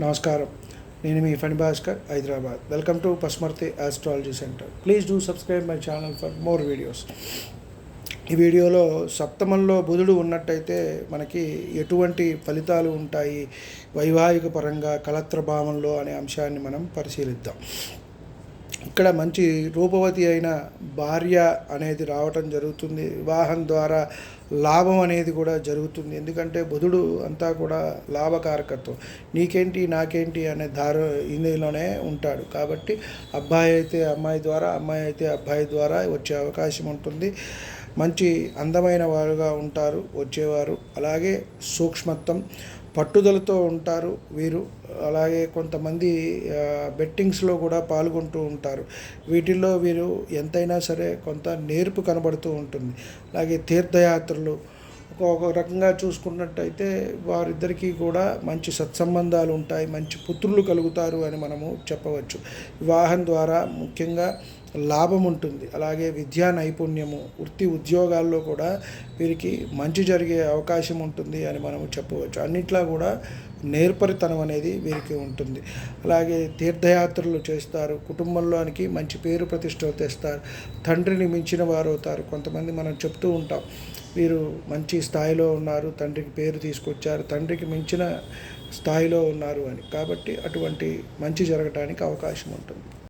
నమస్కారం. నేను మీ Phani Bhaskar Hyderabad. Welcome to Pasumarthi astrology centre please do subscribe my channel for more videos ఈ వీడియోలో సప్తమంలో బుధుడు ఉన్నట్టయితే మనకి ఎటువంటి ఫలితాలు ఉంటాయి? వైవాహిక పరంగా కలత్ర భావంలో అనే అంశాన్ని మనం పరిశీలిద్దాం. ఇక్కడ మంచి రూపవతి అయిన భార్య అనేది రావటం జరుగుతుంది. వివాహం ద్వారా లాభం అనేది కూడా జరుగుతుంది. ఎందుకంటే బుధుడు అంతా కూడా లాభకారకత్వం. నీకేంటి నాకేంటి అనే దారు ఇందులోనే ఉంటాడు. కాబట్టి అబ్బాయి అయితే అమ్మాయి ద్వారా అమ్మాయి అయితే అబ్బాయి ద్వారా వచ్చే అవకాశం ఉంటుంది. మంచి అందమైన వారుగా ఉంటారు వచ్చేవారు. అలాగే సూక్ష్మత్వం. పట్టుదలతో ఉంటారు వీరు. అలాగే కొంతమంది బెట్టింగ్స్లో కూడా పాల్గొంటూ ఉంటారు. వీటిల్లో వీరు ఎంతైనా సరే కొంత నేర్పు కనబడుతూ ఉంటుంది. అలాగే తీర్థయాత్రలు ఒక రకంగా చూసుకున్నట్టయితే వారిద్దరికీ కూడా మంచి సత్సంబంధాలు ఉంటాయి మంచి పుత్రులు కలుగుతారు అని మనము చెప్పవచ్చు. వివాహం ద్వారా ముఖ్యంగా లాభం ఉంటుంది. అలాగే విద్యా నైపుణ్యము వృత్తి ఉద్యోగాల్లో కూడా వీరికి మంచి జరిగే అవకాశం ఉంటుంది అని మనము చెప్పవచ్చు. అన్నిట్లో కూడా నేర్పరితనం అనేది వీరికి ఉంటుంది. అలాగే తీర్థయాత్రలు చేస్తారు. కుటుంబంలోనికి మంచి పేరు ప్రతిష్టలు తెస్తారు. తండ్రిని మించిన వారు అవుతారు. కొంతమంది మనం చెప్తూ ఉంటాం. వీరు మంచి స్థాయిలో ఉన్నారు. తండ్రికి పేరు తీసుకొచ్చారు. తండ్రికి మించిన స్థాయిలో ఉన్నారు అని. కాబట్టి అటువంటి మంచి జరగటానికి అవకాశం ఉంటుంది.